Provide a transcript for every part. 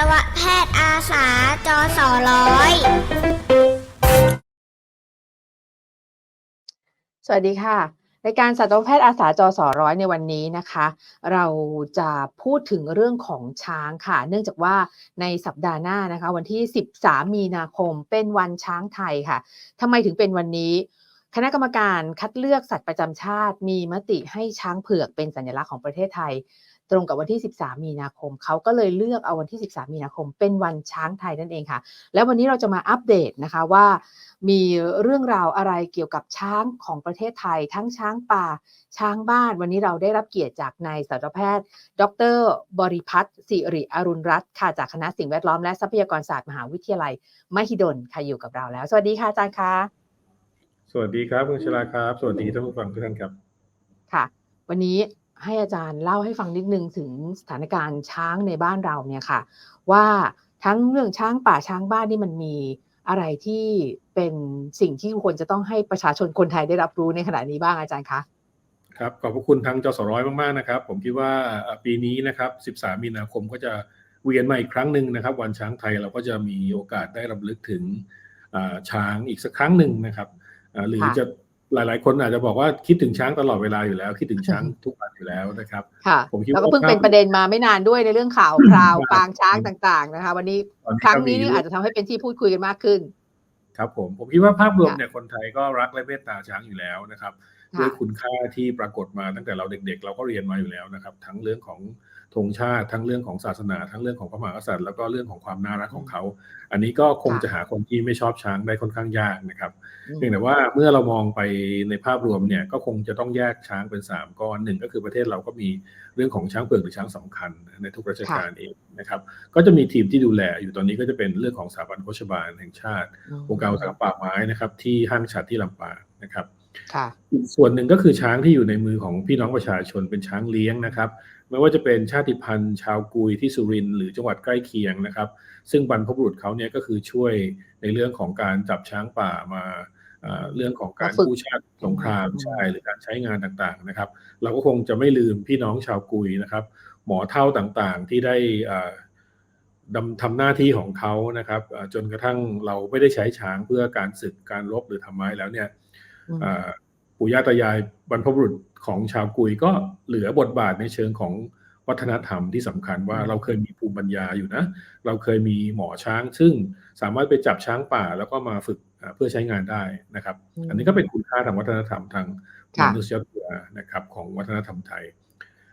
ตวแพทย์อาสาจอสอร้อยสวัสดีค่ะรายการสัตวแพทย์อาสาจอสอร้อยในวันนี้นะคะ เราจะพูดถึงเรื่องของช้างค่ะ เนื่องจากว่าในสัปดาห์หน้านะคะ วันที่ 13 มีนาคมเป็นวันช้างไทยค่ะทำไมถึงเป็นวันนี้คณะกรรมการคัดเลือกสัตว์ประจำชาติ มีมติให้ช้างเผือกเป็นสัญลักษณ์ของประเทศไทย ตรงกับวันที่ 13 มีนาคม เขาก็เลยเลือกเอาวันที่ 13 มีนาคม เป็นวันช้างไทยนั่นเองค่ะ แล้ววันนี้เราจะมาอัปเดตนะคะว่า มีเรื่องราวอะไรเกี่ยวกับช้างของประเทศไทย ทั้งช้างป่า ช้างบ้าน วันนี้เราได้รับเกียรติจากนายสัตวแพทย์ ดร บริพัตรสิริอรุณรัตน์ค่ะจากคณะสิ่งแวดล้อมและทรัพยากรศาสตร์มหาวิทยาลัย มหิดลค่ะอยู่กับเราแล้ว สวัสดีค่ะอาจารย์คะสวัสดีครับคุณชลาครับ สวัสดีท่านผู้ฟังทุกท่านครับ ค่ะ วันนี้ ให้อาจารย์เล่าให้ฟังนิดนึงถึงสถานการณ์ช้างในบ้านเราเนี่ยค่ะ ว่าทั้งเรื่องช้างป่าช้างบ้านนี่มันมีอะไรที่เป็นสิ่งที่ควรจะต้องให้ประชาชนคนไทยได้รับรู้ในขณะนี้บ้างอาจารย์คะครับขอบพระคุณทางจสร้อยมากๆนะครับ ผมคิดว่าเอ่อปีนี้นะครับ 13 มีนาคมก็จะเวียนมาอีกครั้งหนึ่งนะครับ วันช้างไทยเราก็จะมีโอกาสได้รำลึกถึงอ่าช้างอีกสักครั้งหนึ่งนะครับอ่าหรือค่ะจะ หลาย ๆ คนอาจจะบอกว่าคิดถึงช้างตลอดเวลาอยู่แล้ว คิดถึงช้างทุกวันอยู่แล้วนะครับ ค่ะ ผมคิดแล้วก็ว่าเพิ่งภาพเป็นประเด็นมาไม่นานด้วยในเรื่องข่าวคราวครับปางช้างต่าง ๆ นะคะ วันนี้ตอนครั้งก็มีนี้นี่อาจจะทำให้เป็นที่พูดคุยกันมากขึ้น ครับผมผมคิดว่าภาพรวมค่ะเนี่ยคนไทยก็รักและเมตตาช้างอยู่แล้วนะครับค่ะด้วยคุณค่าที่ปรากฏมาตั้งแต่เราเด็ก ๆ เราก็เรียนมาอยู่แล้วนะครับ ทั้งเรื่องของ ธงชาติทั้งเรื่องของศาสนา ทั้งเรื่องของพระมหากษัตริย์แล้วก็เรื่องของความน่ารักของเขา อันนี้ก็คงค่ะจะหาคนที่ไม่ชอบช้างได้ค่อนข้างยากนะครับอืมเพียงแต่ว่าเมื่อเรามองไปในภาพรวมเนี่ยก็คงจะต้องแยกช้างเป็นสามก้อนหนึ่งก็คือประเทศเราก็มีเรื่องของช้างเผือกหรือช้างสำคัญในทุกราชการเองนะครับก็จะมีทีมที่ดูแลอยู่ตอนนี้ก็จะเป็นเรื่องของสถาบันโฆษบาลแห่งชาติองค์การอุตสาหกรรมป่าไม้นะครับที่ห้างฉัดที่ลำปางนะครับค่ะอีกส่วนหนึ่งก็คือช้างที่อยู่ในมือของพี่น้องประชาชนเป็นช้างเลี้ยงนะครับ ไม่ว่าจะเป็นชาติพันธุ์ ชาวกุยที่สุรินทร์หรือจังหวัดใกล้เคียงนะครับ ซึ่งบรรพบุรุษเขาเนี่ยก็คือช่วยในเรื่องของการจับช้างป่ามาเอ่อเรื่องของการมาฝึกกู้ชาติสงครามอืมใช่หรือการใช้งานต่างๆนะครับ เราก็คงจะไม่ลืมพี่น้องชาวกุยนะครับ หมอเท่าต่างๆที่ได้เอ่อดำทำหน้าที่ของเขานะครับเอ่อจนกระทั่งเราไม่ได้ใช้ช้างเพื่อการศึกการรบหรือทำร้ายแล้วเนี่ยอืมเอ่อ ปู่ย่าตายายบรรพบุรุษของชาวกุยก็เหลือบทบาทในเชิงของวัฒนธรรมที่สำคัญว่าอืมเราเคยมีภูมิปัญญาอยู่นะ เราเคยมีหมอช้าง ซึ่งสามารถไปจับช้างป่าแล้วก็มาฝึกเอ่อเพื่อใช้งานได้นะครับอืมอันนี้ก็เป็นคุณค่าทางวัฒนธรรมทางมค่ะนุษยวิทยานะครับของวัฒนธรรมไทย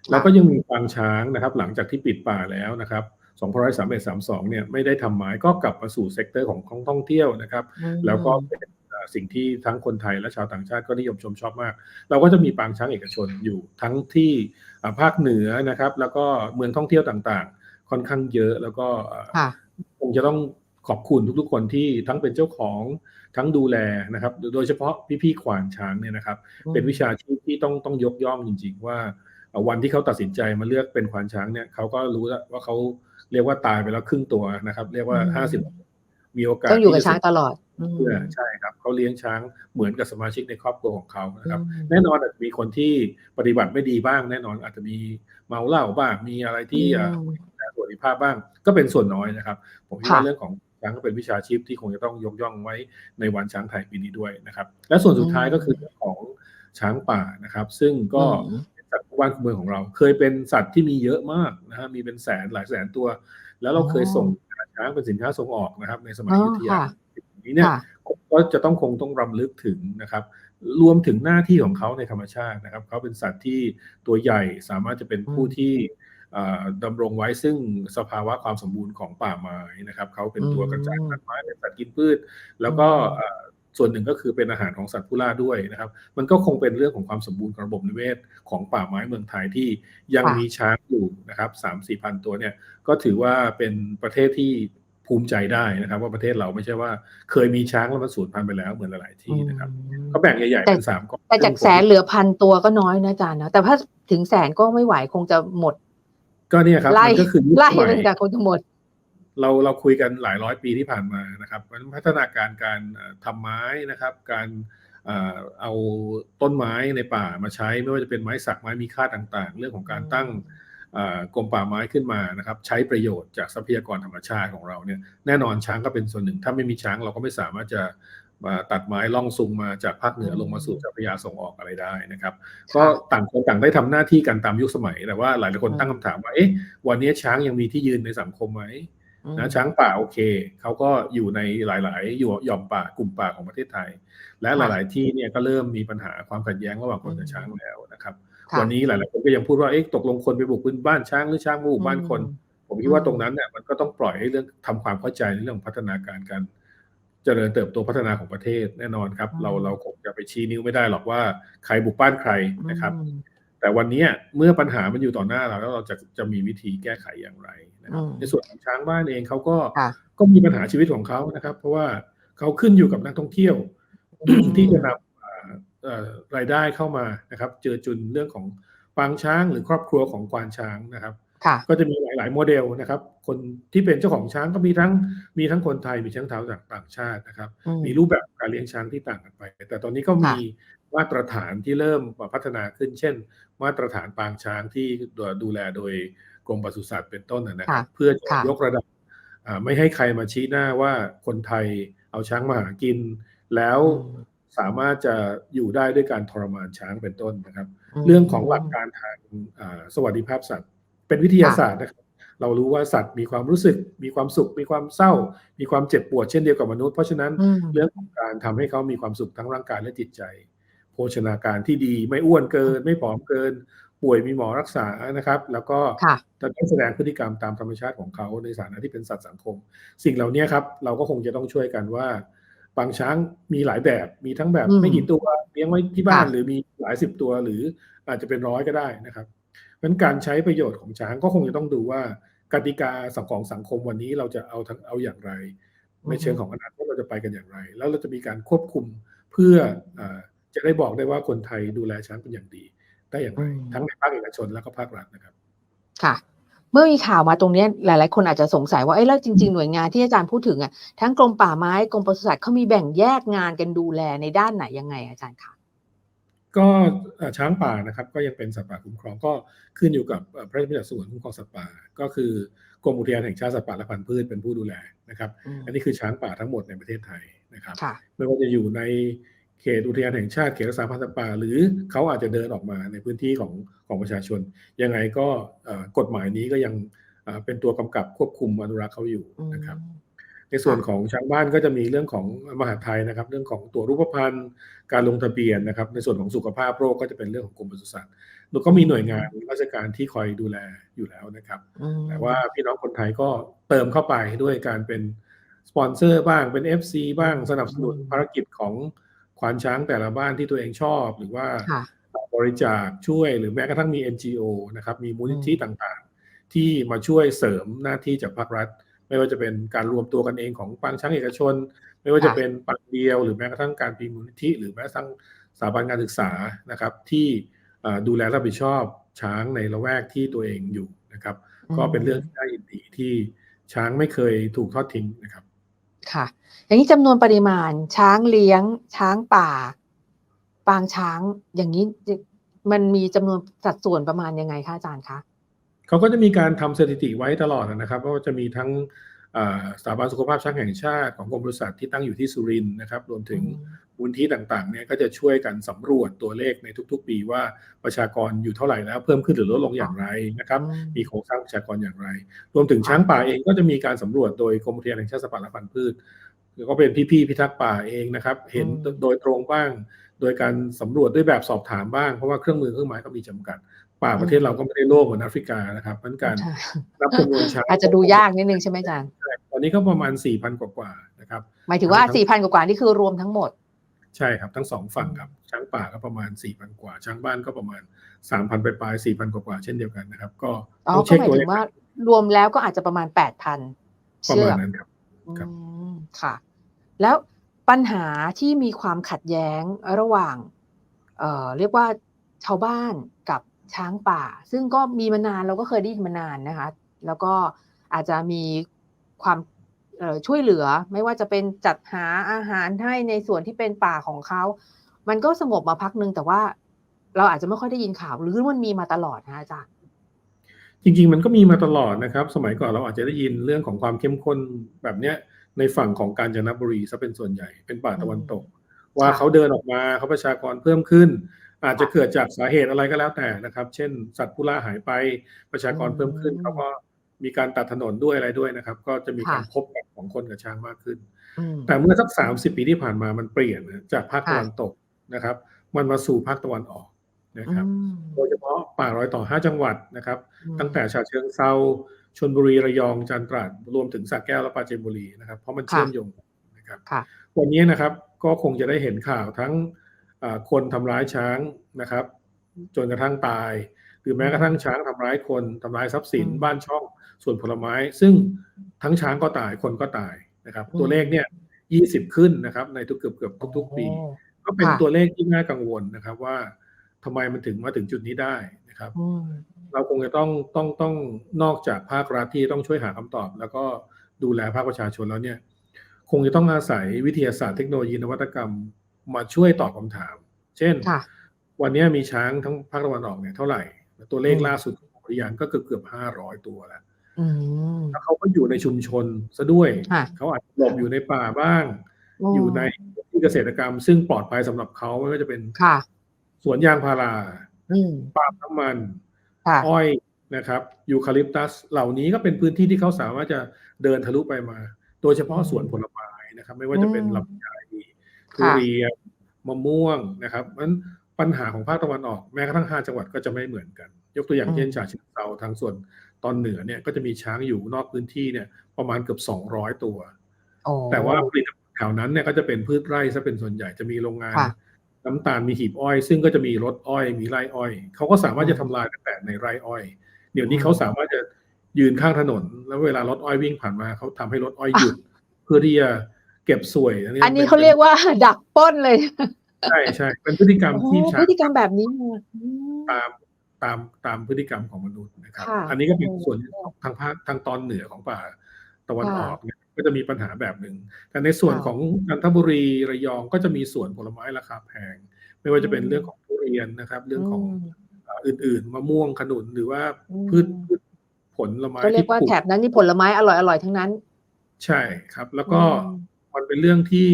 แล้วก็ยังมีปางช้างนะครับ หลังจากที่ปิดป่าแล้วนะครับ2531-32เนี่ยไม่ได้ทำไม้ก็กลับมาสู่เซกเตอร์ของท่องเที่ยวนะครับอืมแล้วก็เป็นเอ่อ สิ่งที่ทั้งคนไทยและชาวต่างชาติก็นิยมชมชอบมาก เราก็จะมีปางช้างเอกชนอยู่ทั้งที่อ่าภาคเหนือนะครับ แล้วก็เมืองท่องเที่ยวต่างๆ ค่อนข้างเยอะแล้วก็เอ่อค่ะคงจะต้องขอบคุณทุกๆ คนที่ทั้งเป็นเจ้าของทั้งดูแลนะครับ โดยเฉพาะพี่ๆควานช้างเนี่ยนะครับ เป็นวิชาชีพที่ต้องต้องยกย่องจริง ๆ ว่าเอ่อวันที่เขาตัดสินใจมาเลือกเป็นควานช้างเนี่ยเขาก็รู้แล้วว่าเขาเรียกว่าตายไปแล้วครึ่งตัวนะครับ เรียกว่าอืมห้าสิบมีโอกาสต้องอยู่กับที่จะช้างตลอดอืม เพื่อใช่ครับเขาเลี้ยงช้างเหมือนกับสมาชิกในครอบครัวของเขานะครับอืมแน่นอนอาจจะมีคนที่ปฏิบัติไม่ดีบ้าง แน่นอนอาจจะมีเมาเหล้าบ้างมีอะไรที่อ่าอืมดูแลสวัสดิภาพบ้าง ก็เป็นส่วนน้อยนะครับ ผมคิดว่าค่ะเรื่องของช้างก็เป็นวิชาชีพที่คงจะต้องยกย่องไว้ในวันช้างไทยปีนี้ด้วยนะครับ และส่วนสุดท้ายก็คือเรื่องของช้างป่านะครับ ซึ่งก็อืมเป็นสัตว์คู่บ้านคู่เมืองของเรา เคยเป็นสัตว์ที่มีเยอะมากนะฮะมีเป็นแสนหลายแสนตัว แล้วเราเคยส่งช้างเป็นสินค้าส่งออกนะครับ ในสมัยอ๋ออยุธยาค่ะ นี้เนี่ยค่ะก็จะต้องคงต้องรำลึกถึงนะครับ รวมถึงหน้าที่ของเขาในธรรมชาตินะครับเขาเป็นสัตว์ที่ตัวใหญ่สามารถจะเป็นผู้อืมที่เอ่อดำรงไว้ซึ่งสภาวะความสมบูรณ์ของป่าไม้นะครับเขาเป็นตัวกระจายพันธุ์ไม้เป็นสัตว์กินพืช แล้วก็เอ่อส่วนหนึ่งก็คือเป็นอาหารของสัตว์ผู้ล่าด้วยนะครับ มันก็คงเป็นเรื่องของความสมบูรณ์ของระบบนิเวศของป่าไม้เมืองไทยที่ยังค่ะมีช้างอยู่นะครับสามสี่พันตัวเนี่ยก็ถือว่าเป็นประเทศที่ ภูมิใจได้นะครับ ว่าประเทศเราไม่ใช่ว่าเคยมีช้างแล้วมันสูญพันธุ์ไปแล้วเหมือนหลายๆที่นะครับอืมก็แบ่งใหญ่ๆแต่เป็นสามก้อนแต่จากแสนเหลือพันตัวก็น้อยนะอาจารย์นะแต่ถ้าถึงแสนก็ไม่ไหวคงจะหมด ก็เนี่ยครับไล่มันก็คือยุคไล่สมัเลยยจากคงจะหมด เราเราคุยกันหลายร้อยปีที่ผ่านมานะครับเพราะฉะนั้นพัฒนาการการเอ่อทำไม้นะครับ การเอ่อเอาต้นไม้ในป่ามาใช้ไม่ว่าจะเป็นไม้สักไม้มีค่าต่างๆ เรื่องของการตั้งอ่า กรมป่าไม้ขึ้นมานะครับใช้ประโยชน์จากทรัพยากรธรรมชาติของเราเนี่ยแน่นอนช้างก็เป็นส่วนหนึ่ง ถ้าไม่มีช้างเราก็ไม่สามารถจะมาตัดไม้ล่องซุงมาจากภาคเหนือลงมาสู่เจ้าพระยาส่งออกอะไรได้นะครับ ก็ต่างคนต่างได้ทำหน้าที่กันตามยุคสมัยแต่ว่าหลายๆคนตั้งคำถามว่าเอ๊ะวันนี้ช้างยังมีที่ยืนในสังคมไหมอืมนะช้างป่าโอเคเขาก็อยู่ในหลายๆอยู่หย่อมป่ากลุ่มป่าของประเทศไทย และหค่ะลาย ๆ ที่เนี่ยก็เริ่มมีปัญหาความขัดแย้งระหว่างคนกับช้างแล้วนะครับค่ะ วันนี้หลายๆคนก็ยังพูดว่าเอ๊ะตกลงคนไปบุกพื้นบ้านช้างหรือช้างมาบุกบ้านคน ผมคิดว่าตรงนั้นเนี่ยมันก็ต้องปล่อยให้เรื่องทำความเข้าใจในเรื่องของพัฒนาการการเจริญเติบโตพัฒนาของประเทศแน่นอนครับอืมเราเราคงจะไปชี้นิ้วไม่ได้หรอกว่าใครบุกบ้านใครนะครับอืมแต่วันนี้เมื่อปัญหามันอยู่ต่อหน้าเราแล้วเราจะจะมีวิธีแก้ไขอย่างไรนะครับอืมในส่วนของช้างบ้านเองเขาก็ค่ะก็มีปัญหาชีวิตของเขานะครับ เพราะว่าเขาขึ้นอยู่กับนักท่องเที่ยวอืมที่จะนำอ่าเอ่อ รายได้เข้ามานะครับ เจอจุนเรื่องของปางช้างหรือครอบครัวของควานช้างนะครับค่ะก็จะมีหลาย ๆ โมเดลนะครับ คนที่เป็นเจ้าของช้างก็มีทั้งมีทั้งคนไทยมีทั้งชาวต่างชาตินะครับอืมมีรูปแบบการเลี้ยงช้างที่ต่างกันไป แต่ตอนนี้ก็มีมาตรฐานที่เริ่มมาพัฒนาขึ้น เช่น มาตรฐานปางช้างที่ดูดูแลโดยกรมปศุสัตว์เป็นต้นนะนะครับค่ะเพื่อจะค่ะยกระดับอ่าไม่ให้ใครมาชี้หน้าว่าคนไทยเอาช้างมาหากิน แล้วอืม สามารถจะอยู่ได้ด้วยการทรมานช้างเป็นต้นนะครับมเรื่องของหลักการทางอ่าสวัสดิภาพสัตว์ เป็นวิทยาศาสตร์นะครับ เรารู้ว่าสัตว์มีความรู้สึก มีความสุข มีความเศร้า มีความเจ็บปวดเช่นเดียวกับมนุษย์ เพราะฉะนั้นอืมเรื่องของการทำให้เขามีความสุขทั้งร่างกายและจิตใจ โภชนาการที่ดีไม่อ้วนเกิน ไม่ผอมเกิน ป่วยมีหมอรักษานะครับ แล้วก็ค่ะจะต้องแสดงพฤติกรรมตามธรรมชาติของเขาในฐานะที่เป็นสัตว์สังคม สิ่งเหล่านี้ครับเราก็คงจะต้องช่วยกันว่า ปางช้างมีหลายแบบ มีทั้งแบบอืมไม่กี่ตัวเลี้ยงไว้ที่บ้านค่ะหรือมีหลายสิบตัวหรืออาจจะเป็นร้อยก็ได้นะครับเพราะฉะนั้นการใช้ประโยชน์ของช้างก็คงจะต้องดูว่ากติกาสังของสังคมวันนี้เราจะเอาทั้งเอาอย่างไร ในเชิงของอนาคตเราจะไปกันอย่างไร แล้วเราจะมีการควบคุมเพื่ออาจะได้บอกได้ว่าคนไทยดูแลช้างเป็นอย่างดี ได้อย่างไรอืมทั้งในภาคเอกชนและก็ภาครัฐนะครับ ค่ะ เมื่อมีข่าวมาตรงเนี้ยหลาย ๆ คนอาจจะสงสัยว่าเอ้ยแล้วจริง ๆ หน่วยงานที่อาจารย์พูดถึงอะทั้งกรมป่าไม้กรมปศุสัตว์เขามีแบ่งแยกงานกันดูแลในด้านไหนยังไงอาจารย์คะก็เอ่อช้างป่านะครับก็ยังเป็นสัตว์ป่าคุ้มครองก็ขึ้นอยู่กับเอ่อพระราชบัญญัติสงวนคุ้มครองสัตว์ป่า ก็คือกรมอุทยานแห่งชาติสัตว์ป่าและพันธุ์พืชเป็นผู้ดูแลนะครับอืมอันนี้คือช้างป่าทั้งหมดในประเทศไทยนะครับค่ะไม่ว่าจะอยู่ใน เขตอุทยานแห่งชาติเขตรักษาพันธุ์สัตว์ป่า หรือเขาอาจจะเดินออกมาในพื้นที่ของของประชาชน ยังไงก็เอ่อกฎหมายนี้ก็ยังเอ่อเป็นตัวกำกับควบคุมอนุรักษ์เขาอยู่นะครับ ในส่วนของช้างบ้านก็จะมีเรื่องของมหาดไทยนะครับ เรื่องของตัวรูปพรรณการลงทะเบียนนะครับ ในส่วนของสุขภาพโรคก็จะเป็นเรื่องของกรมปศุสัตว์แล้วก็มีหน่วยงานราชการที่คอยดูแลอยู่แล้วนะครับอืมแต่ว่าพี่น้องคนไทยก็เติมเข้าไปด้วยการเป็นสปอนเซอร์บ้างเป็น FC บ้างสนับสนุนอืมภารกิจของ ควานช้างแต่ละบ้านที่ตัวเองชอบ หรือว่าค่ะบริจาคช่วยหรือแม้กระทั่งมี NGO นะครับมีมูลนิธิอืมต่างๆ ที่มาช่วยเสริมหน้าที่จากภาครัฐ ไม่ว่าจะเป็นการรวมตัวกันเองของปางช้างเอกชน ไม่ว่าจะเป็นปางเดียว หรือแม้กระทั่งการมีมูลนิธิ หรือแม้กระทั่งสถาบันการศึกษานะครับ ที่เอ่อดูแลรับผิดชอบช้างในละแวกที่ตัวเองอยู่นะครับ ก็เป็นเรื่องที่น่ายินดีที่ช้างไม่เคยถูกทอดทิ้งนะครับ ค่ะ อย่างนี้จำนวนปริมาณ ช้างเลี้ยง ช้างป่า ปางช้าง อย่างนี้จะมันมีจำนวนสัดส่วนประมาณยังไงคะอาจารย์คะเขาก็จะมีการทำสถิติไว้ตลอดนะครับว่าจะมีทั้งอ่าสถาบันสุขภาพช้างแห่งชาติของกรมปศุสัตว์ที่ตั้งอยู่ที่สุรินทร์นะครับ รวมถึงอื มมูลที่ต่างๆเนี่ยก็จะช่วยกันสำรวจตัวเลขในทุกๆ ปีว่าประชากรอยู่เท่าไหร่แล้วเพิ่มขึ้นหรือลดลงอย่างไรนะครับอืมมีโครงสร้างประชากรอย่างไร รวมถึงช้างป่าเองก็จะมีการสำรวจโดยกรมอุทยานแห่งชาติสัตว์ป่าและพันธุ์พืชแล้วก็เป็นพี่ๆพิทักษ์ป่าเองนะครับ เห็นอืมโดยตรงบ้าง โดยการสำรวจด้วยแบบสอบถามบ้างเพราะว่าเครื่องมือเครื่องไม้ก็มีจำกัด ป่าประเทศเราก็ไม่ได้โล่งเหมือนแอฟริกานะครับเพราะฉะนั้นการใช่นับจำนวนช้างอาจจะดูยากนิดนึงใช่ไหมอาจารย์ตอนนี้ก็ประมาณ4,000กว่าๆนะครับหมายถึงว่าสี่พันกว่าๆนี่คือรวมทั้งหมด ใช่ครับทั้งสองฝั่งครับ ช้างป่าก็ประมาณ4,000กว่า ช้างบ้านก็ประมาณ3,000ไปปลายๆ4,000กว่าๆเช่นเดียวกันนะครับ ก็อ๋อต้องก็เช็คหมายตัวเลถึขงว่ารวมแล้วก็อาจจะประมาณแปดพันประเชืมาอณกนั้นครับครับอืมค่ะ แล้วปัญหาที่มีความขัดแย้งระหว่าง เอ่อ เรียกว่าชาวบ้านกับช้างป่า ซึ่งก็มีมานานเราก็เคยได้ยินมานานนะคะ แล้วก็อาจจะมีความเอ่อ ช่วยเหลือไม่ว่าจะเป็นจัดหาอาหารให้ในส่วนที่เป็นป่าของเขา มันก็สงบมาพักหนึ่งแต่ว่าเราอาจจะไม่ค่อยได้ยินข่าว หรือมันมีมาตลอดนะอาจารย์จริง ๆ มันก็มีมาตลอดนะครับ สมัยก่อนเราอาจจะได้ยินเรื่องของความเข้มข้นแบบเนี้ยในฝั่งของกาญจนบุรีซะเป็นส่วนใหญ่เป็นป่าตะวันตก ว่าเขาเดินออกมาเขาประชากรเพิ่มขึ้น อาจจะเกิดจากสาเหตุอะไรก็แล้วแต่นะครับ เช่น สัตว์ผู้ล่าหายไปประชากรเพิ่มขึ้นอืมเขาก็ มีการตัดถนนด้วยอะไรด้วยนะครับ ก็จะมีการค่ะพบกันของคนกับช้างมากขึ้นอืมแต่เมื่อสักสามสิบปีที่ผ่านมามันเปลี่ยนนะจากภาคค่ะตะวันตกนะครับ มันมาสู่ภาคตะวันออกนะครับอืมโดยเฉพาะป่ารอยต่อ5จังหวัดนะครับอืมตั้งแต่ฉะเชิงเซาชลบุรีระยองจันทร์ตราดรวมถึงสระแก้วและปราจีนบุรีนะครับเพราะมันเชื่อมโยงกันนะครับค่ะวันนี้นะครับก็คงจะได้เห็นข่าวทั้งอ่าคนทำร้ายช้างนะครับ จนกระทั่งตาย หรือแม้กระทั่งช้างทำร้ายคนทำร้ายทรัพย์สินอืมบ้านช่อง ส่วนผลไม้ซึ่งทั้งช้างก็ตายคนก็ตายนะครับอืมตัวเลขเนี่ยยี่สิบขึ้นนะครับ ในทุกเกือบเกือบทุก ๆ ปีโอ้ก็เป็นค่ะตัวเลขที่น่ากังวลนะครับ ว่าทำไมมันถึงมาถึงจุดนี้ได้นะครับอืมเราคงจะต้องต้องต้องนอกจากภาครัฐที่ต้องช่วยหาคำตอบ แล้วก็ดูแลภาคประชาชนแล้วเนี่ย คงจะต้องอาศัยวิทยาศาสตร์เทคโนโลยีนวัตกรรมมาช่วยตอบคำถาม เช่นค่ะวันนี้มีช้างทั้งภาคตะวันออกเนี่ยเท่าไหร่ ตัวเลขอืมล่าสุดของอุทยานก็เกือบเกือบห้าร้อยตัวแล้วอืม แล้วเขาก็อยู่ในชุมชนซะด้วยค่ะเขาอาจจะหลบอยู่ในป่าบ้างโอ้อยู่ในที่เกษตรกรรม ซึ่งปลอดภัยสำหรับเขาไม่ว่าจะเป็นค่ะสวนยางพาราอืมปาล์มน้ำมันค่ะอ้อยนะครับยูคาลิปตัส เหล่านี้ก็เป็นพื้นที่ที่เขาสามารถจะเดินทะลุไปมา โดยเฉพาะอืมสวนผลไม้นะครับ ไม่ว่าจะเป็นอืมลำไยทุค่ะเรียนมะม่วงนะครับมันปัญหาของภาคตะวันออกแม้กระทั่งห้าจังหวัดก็จะไม่เหมือนกัน ยกตัวอย่างเช่นฉะเชิงเทราทางส่วนต อนเหนือเนี่ยก็จะมีช้างอยู่นอกพื้นที่เนี่ยประมาณเกือบสองร้อยตัวโอ้แต่ว่าผลิตภัณฑ์แถวนั้นเนี่ยก็จะเป็นพืชไร่ซะเป็นส่วนใหญ่จะมีโรงงานค่ะน้ำตาลมีหีบอ้อย ซึ่งก็จะมีรถอ้อย มีไร่อ้อยเขาก็สามารถอืมจะทำลายตั้งแต่ในไร่อ้อย เดี๋ยวนี้อืมเขาสามารถจะยืนข้างถนน แล้วเวลารถอ้อยวิ่งผ่านมาเขาทำให้รถอ้อยหยุด เพื่อที่จะเก็บสวย อันนี้เขาเรียกว่าดักปล้นเลย ใช่ใช่เป็นพฤติกรรมโอ้ที่พช้าฤงติกรรมแบบนี้เนี่ยอืมตาม ตามตามพฤติกรรมของมนุษย์นะครับค่ะอันนี้ก็เป็นโอ้ส่วนทางภาคทางตอนเหนือของป่าตะวันค่ะออกเนี่ยก็จะมีปัญหาแบบหนึ่งแต่ในส่วนค่ะของจันทบุรีระยองก็จะมีสวนผลไม้ราคาแพง ไม่ว่าจะเป็นอืมเรื่องของทุเรียนนะครับ เรื่องของมเอ่ออื่นๆมะม่วงขนุนหรือว่าอืมพืชพืชผลไม้ก็เรียที่กว่าปลูกแถบนั้นนี่ผลไม้อร่อยอร่อยๆทั้งนั้น ใช่ครับ แล้วก็อืมมันเป็นเรื่องที่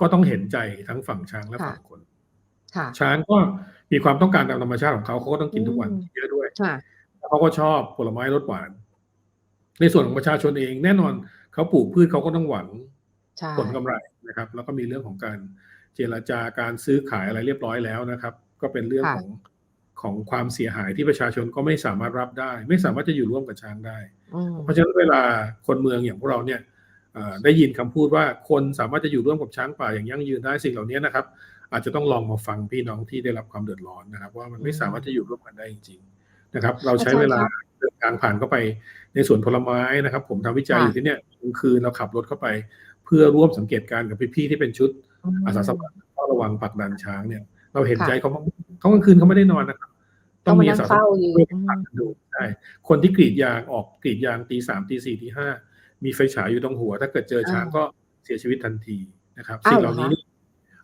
ก็ต้องเห็นใจทั้งฝั่งช้างและค่ะฝั่งคนค่ะช้างก็ มีความต้องการตามธรรมชาติของเขาเขาก็ต้องกินทุกวันอืมเยอะด้วยค่ะแล้วเขาก็ชอบผลไม้รสหวาน ในส่วนของประชาชนเองแน่นอนเขาปลูกพืชเขาก็ต้องหวังใช่ผลกำไรนะครับ แล้วก็มีเรื่องของการเจรจาการซื้อขายอะไรเรียบร้อยแล้วนะครับ ก็เป็นเรื่องของของความเสียหายที่ประชาชนก็ไม่สามารถรับได้ ไม่สามารถจะอยู่ร่วมกับช้างได้อืมเพราะฉะนั้นเวลาคนเมืองอย่างพวกเราเนี่ยเอ่อได้ยินคำพูดว่าคนสามารถจะอยู่ร่วมกับช้างป่าอย่างยั่งยืนได้สิ่งเหล่านี้นะครับ อาจจะต้องลองมาฟังพี่น้องที่ได้รับความเดือดร้อนนะครับว่ามันไม่สามารถจะอยู่ร่วมกันได้จริงๆนะครับ เราใช้เวลาเดินทางผ่านเข้าไปในสวนผลไม้นะครับ ผมทำวิจัยอยู่ที่เนี่ยกลางคืนเราขับรถเข้าไป เพื่อร่วมสังเกตการณ์กับพี่ๆที่เป็นชุดอาสาสมัครเฝ้าระวังผลักดันช้างเนี่ย เราเห็นใจเขามากเขากลางคืนเขาไม่ได้นอนนะครับต้องมามีนั่อางสาสมัเฝ้าครอยู่ช่วยอืกันผลักมดันดูใช่คนที่กรีดยางออกกรีดยางตีสามตีสี่ตีห้ามีไฟฉายอยู่ตรงหัว ถ้าเกิดเจอช้างอ่าก็เสียชีวิตทันทีนะครับอ้าวสิ่งเหล่านี้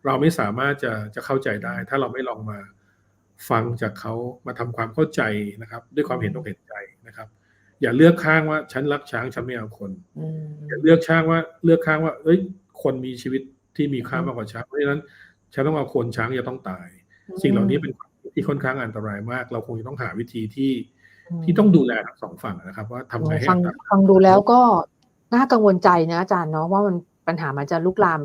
เหรอคะเราไม่สามารถจะจะเข้าใจได้ ถ้าเราไม่ลองมาฟังจากเขามาทำความเข้าใจนะครับ ด้วยความเห็นอกเห็นใจนะครับ อย่าเลือกข้างว่าฉันรักช้างฉันไม่เอาคนอืมอย่าเลือกช้างว่าเลือกข้างว่า เอ้ย คนมีชีวิตที่มีค่าอืมมากกว่าช้างเพราะฉะนั้นฉันต้องเอาคนช้างจะต้องตาย สิ่งเหล่านี้เป็นความคิดที่ค่อนข้างอันตรายมาก เราคงจะต้องหาวิธีที่มที่ต้องดูแลทั้งสองฝั่งนะครับ ว่าทำไงให้ฟังอันตรายฟังดูแล้วก็น่ากังวลใจนะอาจารย์เนาะว่ามันปัญหามันจะลุกลาม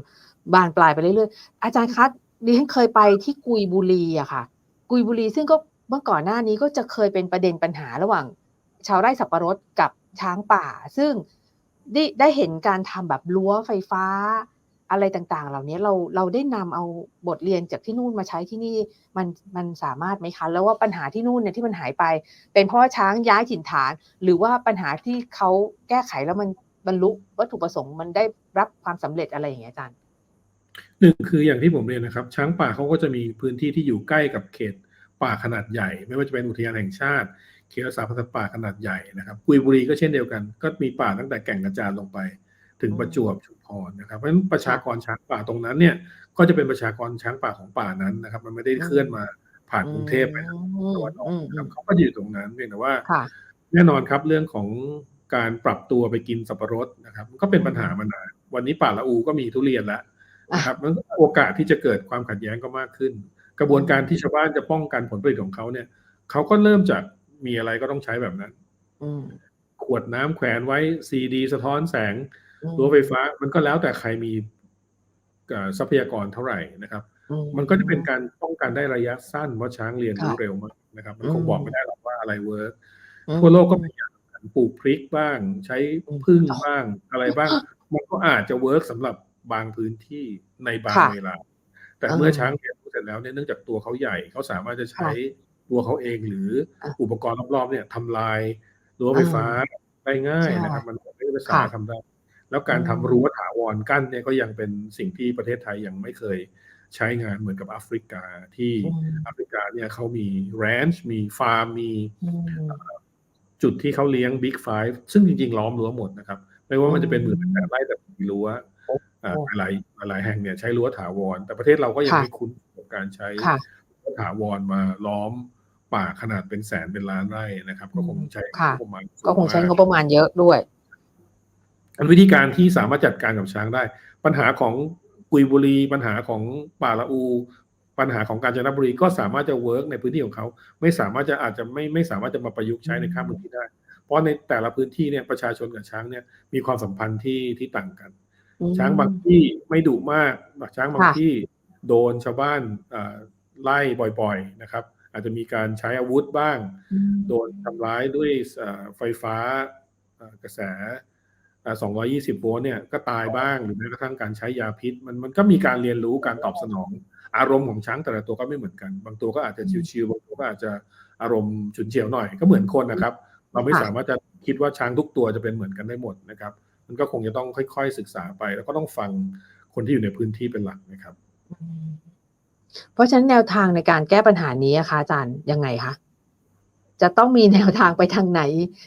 บานปลายไปเรื่อยๆอาจารย์คะดิฉันเคยไปที่กุยบุรีอะค่ะ กุยบุรีซึ่งก็เมื่อก่อนหน้านี้ก็จะเคยเป็นประเด็นปัญหาระหว่าง ชาวไร่สับปะรดกับช้างป่า ซึ่งได้ได้เห็นการทำแบบรั้วไฟฟ้า อะไรต่างๆ เหล่านี้เราเราได้นำเอาบทเรียนจากที่นู่นมาใช้ที่นี่มันมันสามารถไหมคะ แล้วว่าปัญหาที่นู่นเนี่ยที่มันหายไป เป็นเพราะช้างย้ายถิ่นฐาน หรือว่าปัญหาที่เขาแก้ไขแล้วมันบรรลุวัตถุประสงค์มันได้รับความสำเร็จอะไรอย่างเงี้ยอาจารย์ หนึ่งคืออย่างที่ผมเรียนนะครับ ช้างป่าเขาก็จะมีพื้นที่ที่อยู่ใกล้กับเขตป่าขนาดใหญ่ ไม่ว่าจะเป็นอุทยานแห่งชาติ เขตรักษาพันธุ์สัตว์ป่าขนาดใหญ่นะครับกุยบุรีก็เช่นเดียวกัน ก็มีป่าตั้งแต่แก่งกระจานลงไป ถึงอืมประจวบชุมพรนะครับ เพราะฉะนั้นประชากรช้างป่าตรงนั้นเนี่ย ก็จะเป็นประชากรช้างป่าของป่านั้นนะครับ มันไม่ได้เคลื่อนมาผ่านกรุงเทพไปทางตะวันออกนะครับเขาก็อยู่ตรงนั้นเพียงแต่ว่าค่ะแน่นอนครับเรื่องของการปรับตัวไปกินสับปะรดนะครับมันก็เป็นปัญหามานานวันนี้ป่าละอูก็มีทุเรียนแล้ว นะครับมันโอกาสที่จะเกิดความขัดแย้งก็มากขึ้น กระบวนการที่ชาวบ้านจะป้องกันผลผลิตของเขาเนี่ยเขาก็เริ่มจากมีอะไรก็ต้องใช้แบบนั้นอืมขวดน้ำแขวนไว้ซีดี สะท้อนแสงอืมรั้วไฟฟ้า มันก็แล้วแต่ใครมีเอ่อทรัพยากรเท่าไหร่นะครับอืมันก็จะเป็นการป้องกันได้ระยะสั้นเพราะช้างเรียนรู้ค่ะเร็วมากนะครับ มันอืมคงบอกไม่ได้หรอกว่าอะไรเวิร์กอืมทั่วโลกก็พยายามกันปลูกพริกบ้าง ใช้อืมพึ่งบ้างอะไรบ้าง มันก็อาจจะเวิร์กสำหรับ บางพื้นที่ในบางค่ะเวลา แต่อ่าเมื่อช้างเรียนรู้เสร็จแล้วเนี่ยเนื่องจากตัวเขาใหญ่เขาสามารถจะใช้ตัวเขาเองหรืออะอุปกรณ์รอบๆเนี่ยทำลายรั้วไฟฟ้าได้ง่ายใช่นะครับ มันไม่ได้สามารถค่ะทำได้ แล้วการทำอืมรั้วถาวรกั้นเนี่ยก็ยังเป็นสิ่งที่ประเทศไทยยังไม่เคยใช้งานเหมือนกับแอฟริกาที่อืมแอฟริกาเนี่ยเขามีแรนช์มีฟาร์มมีอืมจุดที่เขาเลี้ยงบิ๊กไฟซึ่งจริงๆ ล้อมรั้วหมดนะครับ ไม่ว่ามันจะเป็นหมื่นอืมแปดไร่แต่มีรั้วโอ้อ่า หลายหลายแห่งเนี่ยใช้รั้วถาวร แต่ประเทศเราก็ยังค่ะไม่คุ้นกับการใช้ค่ะรั้วถาวรมาล้อมป่าขนาดเป็นแสนเป็นล้านไร่นะครับ ก็คงใช้ค่ะงบประมาณสูก็คงใช้มากงบประมาณเยอะด้วย อันวิธีการที่สามารถจัดการกับช้างได้ ปัญหาของกุยบุรีปัญหาของป่าละอู ปัญหาของกาญจนบุรีก็สามารถจะเวิร์กในพื้นที่ของเขา ไม่สามารถจะอาจจะไม่ไม่สามารถจะมาประยุกต์ใช้ในข้ามพื้นที่ได้ เพราะในแต่ละพื้นที่เนี่ยประชาชนกับช้างเนี่ยมีความสัมพันธ์ที่ที่ต่างกันอืม ช้างบางที่ไม่ดุมากช้างบางค่ะที่โดนชาวบ้านอ่าไล่บ่อยๆนะครับ อาจจะมีการใช้อาวุธบ้างอืมโดนทำร้ายด้วยเอ่อไฟฟ้าเอ่อกระแสอ่า220 โวลต์เนี่ยก็ตายบ้างหรือแม้กระทั่งการใช้ยาพิษ มันมันก็มีการเรียนรู้การตอบสนอง อารมณ์ของช้างแต่ละตัวก็ไม่เหมือนกัน บางตัวก็อาจจะชิวๆบางตัวก็อาจจะอารมณ์ฉุนเฉียวหน่อยก็เหมือนคนนะครับ เราไม่ค่ะสามารถจะคิดว่าช้างทุกตัวจะเป็นเหมือนกันได้หมดนะครับ มันก็คงจะต้องค่อย ๆ ศึกษาไป แล้วก็ต้องฟังคนที่อยู่ในพื้นที่เป็นหลักนะครับอืมเพราะฉะนั้นแนวทางในการแก้ปัญหานี้อะคะอาจารย์ยังไงคะจะต้องมีแนวทางไปทางไหน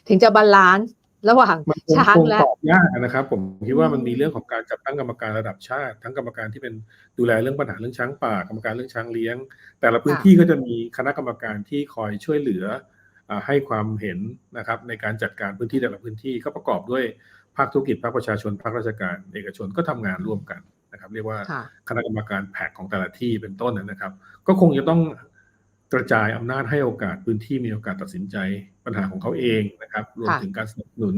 ถึงจะบาลานซ์ระหว่างมันคงช้างคงและตอบยากนะครับ ผมคิดว่ามันอืมมีเรื่องของการจัดตั้งกรรมการระดับชาติ ทั้งกรรมการที่เป็นดูแลเรื่องปัญหาเรื่องช้างป่ากรรมการเรื่องช้างเลี้ยง แต่ละพื้นที่ก็จะมีคณะกรรมการที่คอยช่วยเหลืออ่าให้ความเห็นนะครับ ในการจัดการพื้นที่แต่ละพื้นที่ก็ประกอบด้วย ภาคธุรกิจภาคประชาชนภาคราชการ เอกชนก็ทำงานร่วมกันนะครับ เรียกว่าค่ะคณะกรรมการแผกของแต่ละที่เป็นต้นนะครับ ก็คงจะต้องกระจายอำนาจให้โอกาสพื้นที่มีโอกาสตัดสินใจปัญหาของเขาเองนะครับ รวมค่ะถึงการสนับสนุน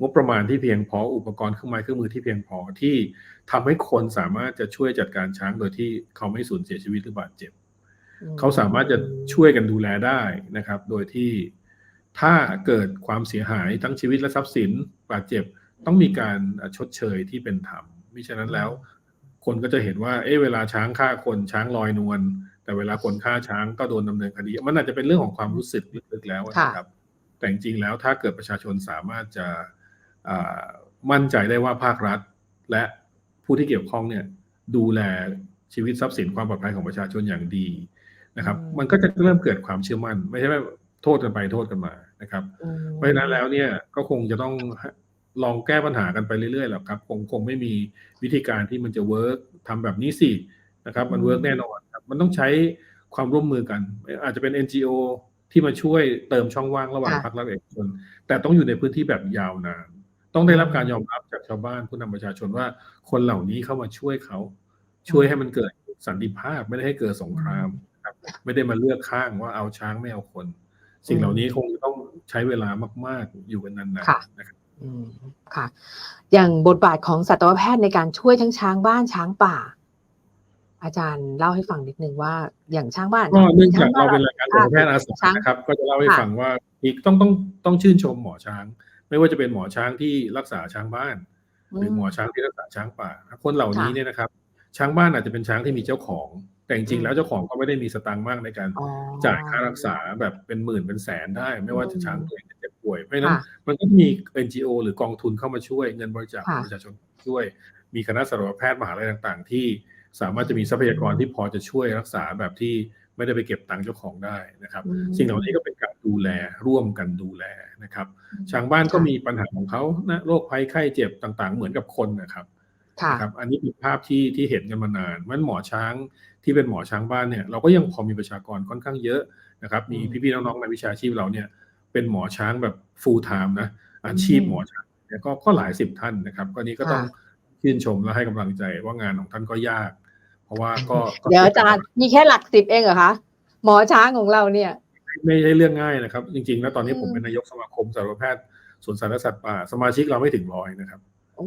งบประมาณที่เพียงพออุปกรณ์เครื่องไม้เครื่องมือที่เพียงพอที่ทำให้คนสามารถจะช่วยจัดการช้างโดยที่เขาไม่สูญเสียชีวิตหรือบาดเจ็บอืมเขาสามารถจะช่วยกันดูแลได้นะครับ โดยที่ถ้าเกิดความเสียหายทั้งชีวิตและทรัพย์สินบาดเจ็บ ต้องมีการชดเชยที่เป็นธรรมมิฉะนั้นแล้ว คนก็จะเห็นว่า เอ๊ะเวลาช้างฆ่าคนช้างลอยนวลแต่เวลาคนฆ่าช้างก็โดนดำเนินคดี มันอาจจะเป็นเรื่องของความรู้สึกลึกๆแล้วนะครับ แต่จริงๆแล้วถ้าเกิดประชาชนสามารถจะอ่ามั่นใจได้ว่าภาครัฐ และผู้ที่เกี่ยวข้องเนี่ยดูแลชีวิตทรัพย์สินความปลอดภัยของประชาชนอย่างดีนะครับอืมมันก็จะเริ่มเกิดความเชื่อมั่น ไม่ใช่ว่าโทษกันไปโทษกันมานะครับอืมเพราะฉะนั้นแล้วเนี่ยก็คงจะต้อง ลองแก้ปัญหากันไปเรื่อยๆแหละครับ คงคงไม่มีวิธีการที่มันจะเวิร์กทำแบบนี้สินะครับ มันอืมเวิร์กแน่นอนครับ มันต้องใช้ความร่วมมือกัน อาจจะเป็น NGO ที่มาช่วยเติมช่องว่างระหว่างภาครัฐเอกชน แต่ต้องอยู่ในพื้นที่แบบยาวนานต้องได้รับการยอมรับจากชาวบ้านผู้นำประชาชนว่าคนเหล่านี้เข้ามาช่วยเขา ช่วยให้มันเกิดสันติภาพไม่ได้ให้เกิดสงครามครับไม่ได้มาเลือกข้างว่าเอาช้างไม่เอาคน สิ่งเหล่านี้คงจะต้องใช้เวลามาก ๆ อยู่กันนานค่ะๆนะครับอืม ค่ะ อย่างบทบาทของสัตวแพทย์ในการช่วยทั้งช้างบ้านช้างป่า อาจารย์เล่าให้ฟังนิดนึงว่าอย่างช้างบ้านก็เนื่องจากช้เราบ้เป็นรายการสัตวแพทย์อาสาช้างนะครับ ก็จะเล่าให้ค่ะฟังว่าอีกต้องต้องต้องชื่นชมหมอช้าง ไม่ว่าจะเป็นหมอช้างที่รักษาช้างบ้าน หรือหมอช้างที่รักษาช้างป่า คนเหล่านี้ค่ะเนี่ยนะครับ ช้างบ้านอาจจะเป็นช้างที่มีเจ้าของ แต่จริอืงมๆแล้วเจ้าของก็ไม่ได้มีสตางค์มากในการอ๋อจ่ายค่ารักษาแบบเป็นหมื่นเป็นแสนได้ ไม่ว่าจะอืมช้างตัวเองจะเจ็บป่วยเพราะฉะนั้นค่ะมันก็มี NGO หรือกองทุนเข้ามาช่วยเงินบริจาคของค่ะประชาชนช่วย มีคณะสัตวแพทย์มหาลัยต่าง ๆ ที่สามารถจะมีทรัพยากรที่พอจะช่วยรักษาแบบที่ไม่ได้ไปเก็บตังค์เจ้าของได้นะครับอืมสิ่งเหล่านี้ก็เป็นการดูแลร่วมกันดูแลนะครับช้างบ้านก็ค่ะมีปัญหาของเขานะโรคภัยไข้เจ็บต่าง ๆ เหมือนกับคนนะครับค่ะ นะครับอันนี้เป็นภาพที่ที่เห็นกันมานานมันหมอช้างที่เป็นหมอช้างบ้านเนี่ยเราก็ยังพอมีประชากรค่อนข้างเยอะนะครับมีอืมพี่ๆน้องๆในวิชาชีพเราเนี่ยเป็นหมอช้างแบบ full time นะอาชีพหมอช้างเนี่ยก็ก็หลายสิบท่านนะครับ ก็นี้ก็ต้องค่ะชื่นชมและให้กำลังใจว่างานของท่านก็ยาก เพราะว่าก็ก็เดี๋ยวอาจารย์มีแค่หลักสิบเองเหรอคะหมอช้างของเราเนี่ย ไม่ใช่เรื่องง่ายนะครับ จริง ๆ แล้วตอนนี้อืมผมเป็นนายกสมาคมสัตวแพทย์สวนสัตว์และสัตว์ป่าสมาชิกเราไม่ถึงร้อยนะครับโอ้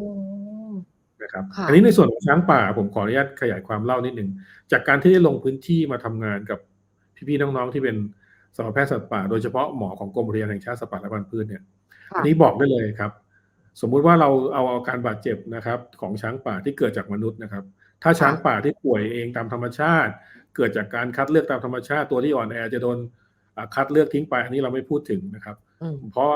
นะครับค่ะอันนี้ในส่วนของช้างป่าผมขออนุญาตขยายความเล่านิดหนึ่งจากการที่ได้ลงพื้นที่มาทำงานกับพี่ๆน้องๆที่เป็นสัตวแพทย์สัตว์ป่าโดยเฉพาะหมอของกรมอุทยานแห่งชาติสัตว์ป่าและพันธุ์พืชเนี่ยค่ะอันนี้บอกได้เลยครับ สมมุติว่าเราเอาอาการบาดเจ็บนะครับ ของช้างป่าที่เกิดจากมนุษย์นะครับ ถ้าช้างป่าที่ป่วยเองตามธรรมชาติ เกิดจากการคัดเลือกตามธรรมชาติตัวที่อ่อนแอจะโดนอ่าคัดเลือกทิ้งไปอันนี้เราไม่พูดถึงนะครับอืม เพราะ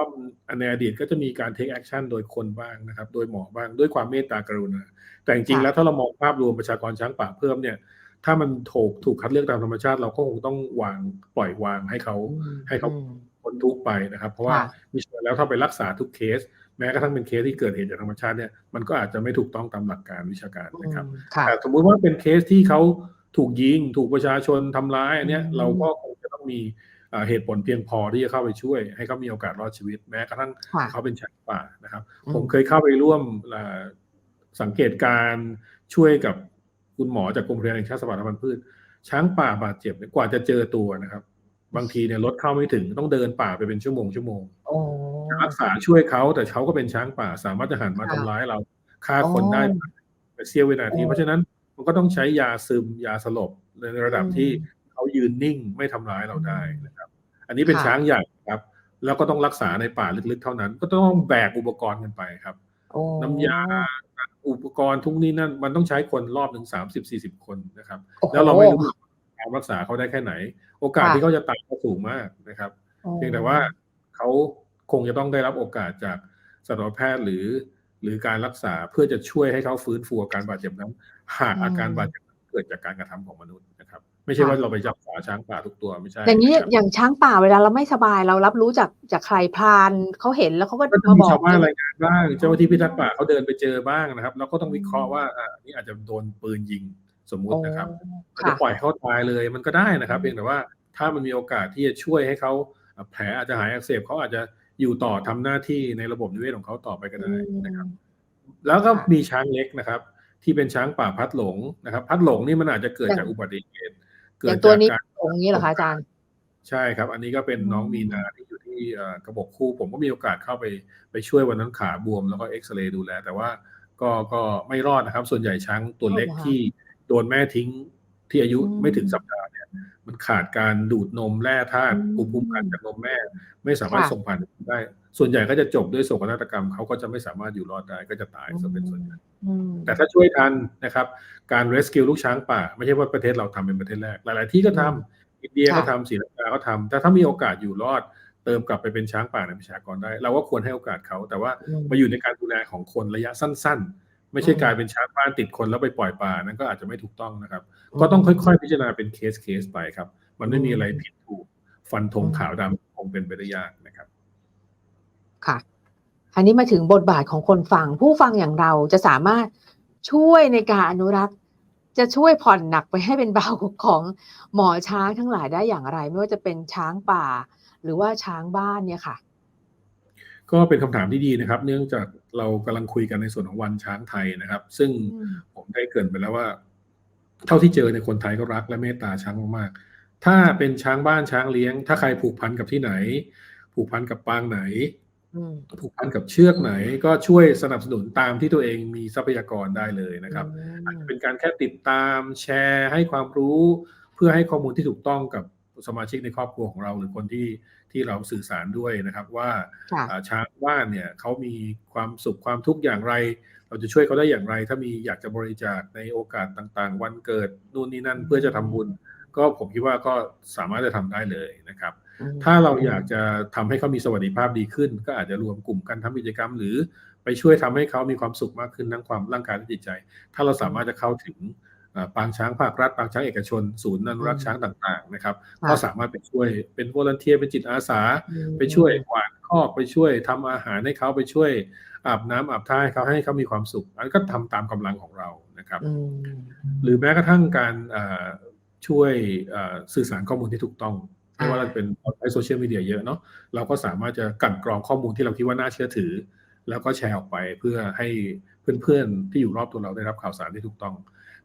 ในอดีตก็จะมีการ take action โดยคนบ้างนะครับ โดยหมอบ้างด้วยความเมตตากรุณา แต่จริงๆค่ะแล้วถ้าเรามองภาพรวมประชากรช้างป่าเพิ่มเนี่ย ถ้ามันถูกถูกคัดเลือกตามธรรมชาติ เราก็คงต้องวางปล่อยวางให้เขาอืมให้เขาอืมพ้นทุกข์ไปนะครับ เพราะว่าค่ะมีส่วนแล้วถ้าไปรักษาทุกเคส แม้กระทั่งเป็นเคสที่เกิดเหตุจากธรรมชาติเนี่ยมันก็อาจจะไม่ถูกต้องตามหลักการวิชาการนะครับอืมค่ะแต่สมมุติว่าเป็นเคสที่เขาถูกยิงถูกประชาชนทำร้ายอันเนี้ยอืมเราก็คงจะต้องมีอ่า เหตุผลเพียงพอที่จะเข้าไปช่วย ให้เขามีโอกาสรอดชีวิต แม้กระทั่งค่ะเขาเป็นช้างป่านะครับอืมผมเคยเข้าไปร่วมอ่าสังเกตการณ์ช่วยกับคุณหมอจากกรมอุทยานแห่งชาติสัตว์ป่าและพันธุ์พืช ช้างป่าบาดเจ็บเนี่ยกว่าจะเจอตัวนะครับ บางทีเนี่ยรถเข้าไม่ถึงต้องเดินป่าไปเป็นชั่วโมงชั่วโมงโอ้รักษาช่วยเขาแต่เขาก็เป็นช้างป่า สามารถจะหันมาค่ะทำร้ายเราฆ่าคนอ๋อได้ในเสี้ยววินาทีอ๋อเพราะฉะนั้นมันก็ต้องใช้ยาซึมยาสลบในระดับอืมที่เขายืนนิ่งไม่ทำร้ายเราได้นะครับ อันนี้เป็นค่ะช้างใหญ่ครับ แล้วก็ต้องรักษาในป่าลึกๆ เท่านั้น ก็ต้องแบกอุปกรณ์กันไปครับโอ้น้ำยาอุปกรณ์ทุกนี้นั่นมันต้องใช้คนรอบหนึ่งสามสิบสี่สิบคนนะครับโอ้โหแล้วเราไม่รู้การรักษาเขาได้แค่ไหน โอกาสค่ะที่เขาจะตายก็สูงมากนะครับโอ้เพียงแต่ว่าเขาคงจะต้องได้รับโอกาสจากสัตวแพทย์หรือ หรือการรักษาเพื่อจะช่วยให้เขาฟื้นฟูอาการบาดเจ็บนั้น หากอาการบาดเจ็บนั้น เกิดจากการกระทำของมนุษย์นะครับ ไม่ใช่ว่าเราไปจับษาช้างป่าทุกตัวไม่ใช่ อย่างนี้ะครับอย่างช้างป่าเวลาเราไม่สบายเรารับรู้จากจากใครพรานเขาเห็นแล้วเขาก็ก็จะมามีบอกชาวบ้านรายงานบ้างเจ้าหน้าที่พิทักษ์ป่าเขาเดินไปเจอบ้างนะครับ แล้วก็ต้องวิเคราะห์ว่าอ่านี่อาจจะโดนปืนยิงสมมุโอ้ตินะครับอาจค่ะจะปล่อยให้เขาตายเลยมันก็ได้นะครับเพียงแต่ว่าถ้ามันมีโอกาสที่จะช่วยให้เขาอะแผลอาจจะหายอักเสบเขาอาจจะอยู่ต่อทำหน้าที่ในระบบนิเวศของเขาต่อไปก็ได้นะครับ แล้วก็ค่ะมีช้างเล็กนะครับ ที่เป็นช้างป่าพัดหลงนะครับ พัดหลงนี่มันอาจจะเกิดอย่างจากอุบัติเหตุอเกิดย่างตัวจากนี้การองค์นี้เหรอคะอาจารย์ ใช่ครับ อันนี้ก็เป็นอืมน้องมีนาที่อยู่ที่เอ่อกระบอกคู่ผมก็มีโอกาสเข้าไปไปช่วยวันนั้นขาบวมแล้วก็เอ็กซเรย์ดูแล แต่ว่าก็ก็ไม่รอดนะครับ ส่วนใหญ่ช้างตัวเล็กอ๋อเหรอคะที่โดนแม่ทิ้งที่อายุอืมไม่ถึงสัปดาห์เนี่ย มันขาดการดูดนมแร่ธาตุอืมภูมิคุ้มกันจากนมแม่ ไม่สามารถค่ะส่งผ่านได้ ส่วนใหญ่ก็จะจบด้วยโศกนาฏกรรมเขาก็จะไม่สามารถอยู่รอดได้ก็จะตายซะเป็นส่วนใหญ่อืมแต่ถ้าช่วยทันนะครับ การ rescue ลูกช้างป่า ไม่ใช่ว่าประเทศเราทำเป็นประเทศแรก หลาย ๆ ที่ก็ทำอินเดียก็ค่ะทำศรีลังกาก็ทำแต่ถ้ามีโอกาสอยู่รอดเติมกลับไปเป็นช้างป่าในประชากรได้ เราก็ควรให้โอกาสเขา แต่ว่าอืมมาอยู่ในการดูแลของคนระยะสั้น ๆ ไม่ใช่อืมกลายเป็นช้างบ้านติดคนแล้วไปปล่อยป่านั้นก็อาจจะไม่ถูกต้องนะครับ ก็ต้องค่อยๆ พิจารณาเป็นเคสเคสไปครับ มันไม่มีอะไรผิดถูกฟันธงขาวดำคงเป็นไปได้ยากนะครับ ค่ะ อันนี้มาถึงบทบาทของคนฟัง ผู้ฟังอย่างเราจะสามารถช่วยในการอนุรักษ์ จะช่วยผ่อนหนักไปให้เป็นเบาของหมอช้างทั้งหลายได้อย่างไร ไม่ว่าจะเป็นช้างป่า หรือว่าช้างบ้านเนี่ยค่ะ ก็เป็นคำถามที่ดีนะครับ เนื่องจากเรากำลังคุยกันในส่วนของวันช้างไทยนะครับ ซึ่งอืมผมได้เกรินไปแล้วว่า เท่าที่เจอในยคนไทยก็รักและเมตตาช้างมากๆ ถ้าเป็นช้างบ้านช้างเลี้ยง ถ้าใครผูกพันกับที่ไหน ผูกพันกับปางไหนอืมผูกพันกับเชือกไหน ก็ช่วยสนับสนุนตามที่ตัวเองมีทรัพยากรได้เลยนะครับอาจจะเป็นการแค่ติดตามแชร์ให้ความรู้ เพื่อให้ข้อมูลที่ถูกต้องกับสมาชิกในครอบครัวของเราหรือคนที่ ที่เราสื่อสารด้วยนะครับว่าค่ะอ่าช้างบ้านเนี่ยเขามีความสุขความทุกข์อย่างไร เราจะช่วยเขาได้อย่างไร ถ้ามีอยากจะบริจาคในโอกาสต่างๆ วันเกิดนู่นนี่นั่นเพื่อจะทำบุญ ก็ผมคิดว่าก็สามารถจะทำได้เลยนะครับอืมถ้าเราอยากจะทำให้เขามีสวัสดิภาพดีขึ้น ก็อาจจะรวมกลุ่มกันทำกิจกรรม หรือไปช่วยทำให้เขามีความสุขมากขึ้นทั้งความร่างกายและจิตใจ ถ้าเราสามารถจะเข้าถึงอ่า ปางช้างภาครัฐปางช้างเอกชน ศูนย์อนุรักษ์ช้างต่างๆนะครับค่ะก็สามารถไปช่วยเป็นวอลเนเทียเป็นจิตอาสาอืมไปช่วยกวาดคอกไปช่วยทำอาหารให้เขาไปช่วยอาบน้ำอาบท่าให้เขาให้เขามีความสุขอันนก็ทำตามกำลังของเรานะครับอืมหรือแม้กระทั่งการอ่าช่วยอ่าสื่อสารข้อมูลที่ถูกต้องไม่ว่าเราจะเป็นใช้โซเชียลมีเดียเยอะเนาะเราก็สามารถจะกลั่นกรองข้อมูลที่เราคิดว่าน่าเชื่อถือ แล้วก็แชร์ออกไปเพื่อให้เพื่อนๆที่อยู่รอบตัวเราได้รับข่าวสารที่ถูกต้อง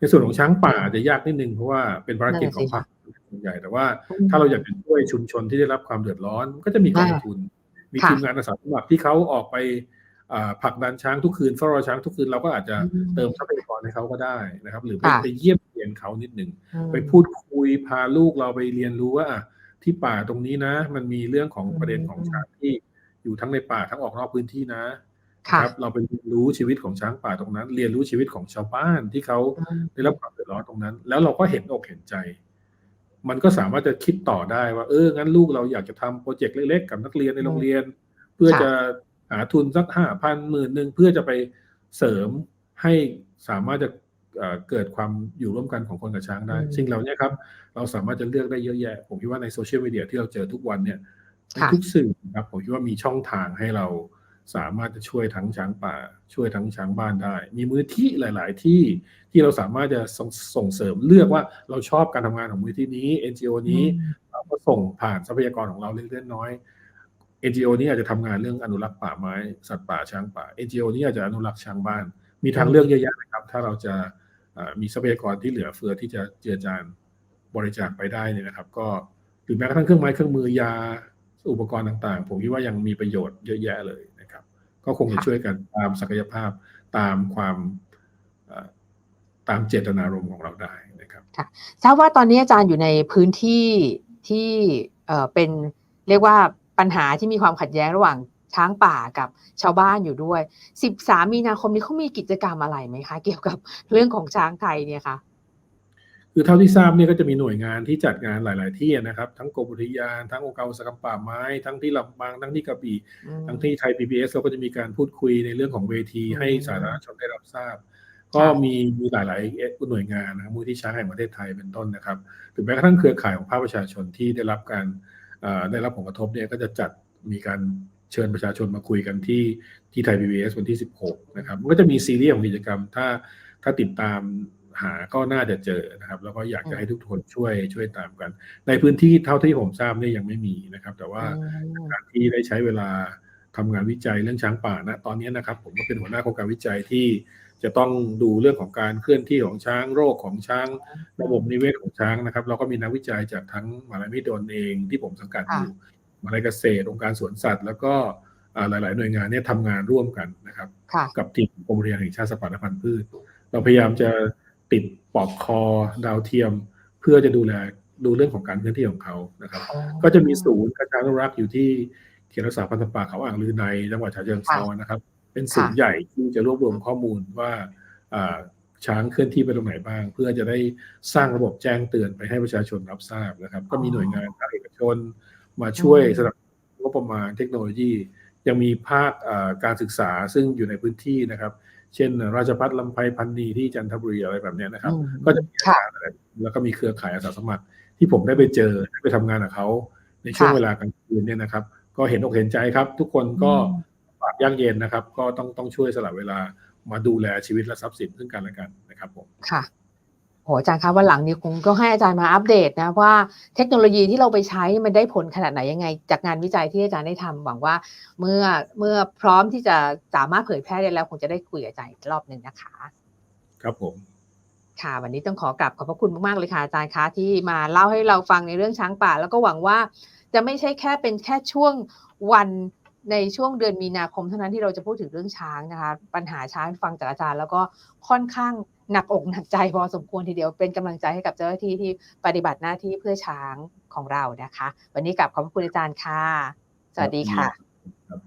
ในส่วนของช้างป่าอาจจะยากนิดนึงเพราะว่าเป็นภารกิจของพรรคส่วนใหญ่ แต่ว่าถ้าเราอยากจะช่วยชุมชนที่ได้รับความเดือดร้อน ก็จะมีกองทุน มีค่ะทีมงานอาสาสมัครที่เขาออกไปอ่าผลักดันช้างทุกคืนเฝ้ารอช้างทุกคืนเราก็อาจจะอืมเติมทรัพยากรให้เขาก็ได้นะครับ หรือไปค่ะไปเยี่ยมเยียนเขานิดหนึ่งอืมไปพูดคุยพาลูกเราไปเรียนรู้ว่าอะที่ป่าตรงนี้นะ มันมีเรื่องของอืมประเด็นของช้างที่อยู่ทั้งในป่าทั้งออกนอกพื้นที่นะ ค่ะครับเราไปเรียนรู้ชีวิตของช้างป่าตรงนั้น เรียนรู้ชีวิตของชาวบ้านที่เขาอืมได้รับความเดือดร้อนตรงนั้น แล้วเราก็เห็นอกเห็นใจ มันก็สามารถจะคิดต่อได้ว่าเอองั้นลูกเราอยากจะทำโปรเจกต์เล็กๆ กับนักเรียนในโรงเรียน เพื่อค่ะจะหาทุนสักห้าพันหมื่นหนึ่งเพื่อจะไปเสริมให้สามารถจะเอ่อเกิดความอยู่ร่วมกันของคนกับช้างได้อืมสิ่งเหล่านี้ครับ เราสามารถจะเลือกได้เยอะแยะ ผมคิดว่าในโซเชียลมีเดียที่เราเจอทุกวันเนี่ยในค่ะทุกสื่อนะครับผมคิดว่ามีช่องทางให้เรา สามารถจะช่วยทั้งช้างป่า ช่วยทั้งช้างบ้านได้ มีมือที่หลาย ๆ ที่ที่เราสามารถจะส่งส่งเสริมเลือกว่าเราชอบการทำงานของมือที่นี้ NGO นี้เราก็ส่งผ่านทรัพยากรของเราเล็กๆน้อยๆ NGO นี้อาจจะทำงานเรื่องอนุรักษ์ป่าไม้สัตว์ป่าช้างป่า NGO นี้อาจจะอนุรักษ์ช้างบ้าน มีทางเลือกเยอะแยะนะครับ ถ้าเราจะเอ่อมีทรัพยากรที่เหลือเฟือที่จะเจือจานบริจาคไปได้เนี่ยนะครับ ก็หรือแม้กระทั่งเครื่องไม้เครื่องมือยาอุปกรณ์ต่าง ๆ ผมคิดว่ายังมีประโยชน์เยอะแยะเลยนะครับ ก็คงจะค่ะช่วยกันตามศักยภาพตามความเอ่อตามเจตนารมณ์ของเราได้นะครับทราบว่าตอนนี้อาจารย์อยู่ในพื้นที่ที่เอ่อเป็นเรียกว่าปัญหาที่มีความขัดแย้งระหว่างช้างป่ากับชาวบ้านอยู่ด้วย 13 มีนาคมนี้เขามีกิจกรรมอะไรไหมคะ เกี่ยวกับเรื่องของช้างไทยเนี่ยคะ คือเท่าที่ทราบเนี่ยก็จะมีหน่วยงานที่จัดงานหลาย ๆ ที่นะครับ ทั้งกรมอุทยานทั้งองค์การอุตสาหกรรมป่าไม้ ทั้งที่ลำปางทั้งที่กระบี่อืมทั้งที่ไทย PBS เราก็จะมีการพูดคุยในเรื่องของเวทีอืมให้สาธารณชนได้รับทราบ ก็มีมีหลาย ๆ หน่วยงานนะครับมูลที่ช้างแห่งประเทศไทยเป็นต้นนะครับหรือแม้กระทั่งเครือข่ายของภาคประชาชนที่ได้รับการเอ่อได้รับผลกระทบเนี่ยก็จะจัดมีการเชิญประชาชนมาคุยกันที่ที่ไทย PBS วันที่ 16 นะครับมันก็จะมีซีรีส์ของกิจกรรมถ้าถ้าติดตาม หาก็น่าจะเจอนะครับ แล้วก็อยากจะให้ทุกคนช่วยช่วยตามกัน ในพื้นที่เท่าที่ผมทราบเนี่ยยังไม่มีนะครับ แต่ว่าอืมการที่ได้ใช้เวลาทำงานวิจัยเรื่องช้างป่านะตอนนี้นะครับ ผมก็เป็นหัวหน้าโครงการวิจัยที่จะต้องดูเรื่องของการเคลื่อนที่ของช้างโรคของช้าง ระบบนิเวศของช้างนะครับ เราก็มีนักวิจัยจากทั้งมหาลัยมหิดลเองที่ผมสังกัดอยู่มหาลัยเกษตรองค์การสวนสัตว์ แล้วก็อ่าหลาย ๆ หน่วยงานเนี่ยทำงานร่วมกันนะครับค่ะกับทีมกรมอุทยานแห่งชาติสัตว์ป่าและพันธุ์พืช เราพยายามจะ ติดปลอกคอดาวเทียม เพื่อจะดูแลดูเรื่องของการเคลื่อนที่ของเขานะครับ ก็จะมีศูนย์กระจายอนุรักษ์อยู่ที่เขตรักษาพันธุ์สัตว์ป่าเขาอ่างลือในจังหวัดฉะเชิงเทรานะครับ เป็นศูนย์ใหญ่ที่จะรวบรวมข้อมูลว่าอ่าช้างเคลื่อนที่ไปตรงไหนบ้าง เพื่อจะได้สร้างระบบแจ้งเตือนไปให้ประชาชนรับทราบนะครับ ก็มีหน่วยงานภาคเอกชนมาช่วยสนับสนุนงบประมาณเทคโนโลยี ยังมีภาคอ่าการศึกษาซึ่งอยู่ในพื้นที่นะครับ เช่น ราชพัฒลำไพพันนีที่จันทบุรีอะไรแบบเนี้ยนะครับอืมก็จะมีค่ะอาจารย์อะไรแล้วก็มีเครือข่ายอาสาสมัคร ที่ผมได้ไปเจอได้ไปทำงานกับเขาในช่วงค่ะเวลากลางคืนเนี่ยนะครับ ก็เห็นอกเห็นใจครับ ทุกคนก็อืมปากยากเย็นนะครับ ก็ต้องต้องช่วยสละเวลามาดูแลชีวิตและทรัพย์สินซึ่งกันและกันนะครับผมค่ะ โหอาจารย์คะวันหลังนี้คงต้องให้อาจารย์มาอัปเดตนะว่าเทคโนโลยีที่เราไปใช้มันได้ผลขนาดไหนยังไง จากงานวิจัยที่อาจารย์ได้ทำหวังว่าเมื่อเมื่อพร้อมที่จะสามารถเผยแพร่ได้แล้วคงจะได้คุยกับอาจารย์อีกรอบหนึ่งนะคะ ครับผมค่ะวันนี้ต้องขอกลับขอบพระคุณมากๆเลยค่ะอาจารย์คะที่มาเล่าให้เราฟังในเรื่องช้างป่า แล้วก็หวังว่าจะไม่ใช่แค่เป็นแค่ช่วงวันในช่วงเดือนมีนาคมเท่านั้นที่เราจะพูดถึงเรื่องช้างนะคะ ปัญหาช้างฟังจากอาจารย์ แล้วก็ค่อนข้าง หนักอกหนักใจพอสมควรทีเดียวเป็นกำลังใจให้กับเจ้าหน้าที่ที่ปฏิบัติหน้าที่เพื่อช้างของเรานะคะ วันนี้กลับขอบพระคุณอาจารย์ค่ะ สวัสดีค่ะครับ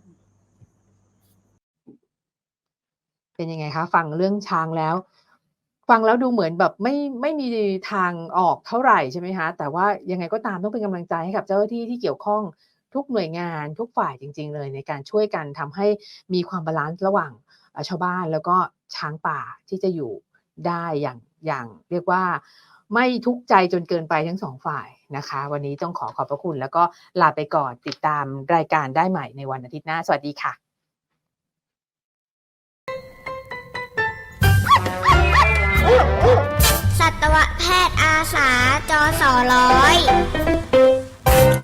เป็นยังไงคะ ฟังเรื่องช้างแล้ว ฟังแล้วดูเหมือนแบบไม่ไม่มีทางออกเท่าไหร่ใช่ไหมคะแต่ว่ายังไงก็ตามต้องเป็นกำลังใจให้กับเจ้าหน้าที่ที่เกี่ยวข้องทุกหน่วยงานทุกฝ่ายจริง ๆ เลยในการช่วยกันทำให้มีความบาลานซ์ระหว่างเอ่อชาวบ้านแล้วก็ช้างป่าที่จะอยู่ ได้อย่างอย่างเรียกว่าไม่ทุกข์ใจจนเกินไปทั้งสองฝ่ายนะคะ วันนี้ต้องขอขอบพระคุณ แล้วก็ลาไปก่อนติดตามรายการได้ใหม่ในวันอาทิตย์หน้า สวัสดีค่ะสัตวแพทย์อาสาจอสอร้อย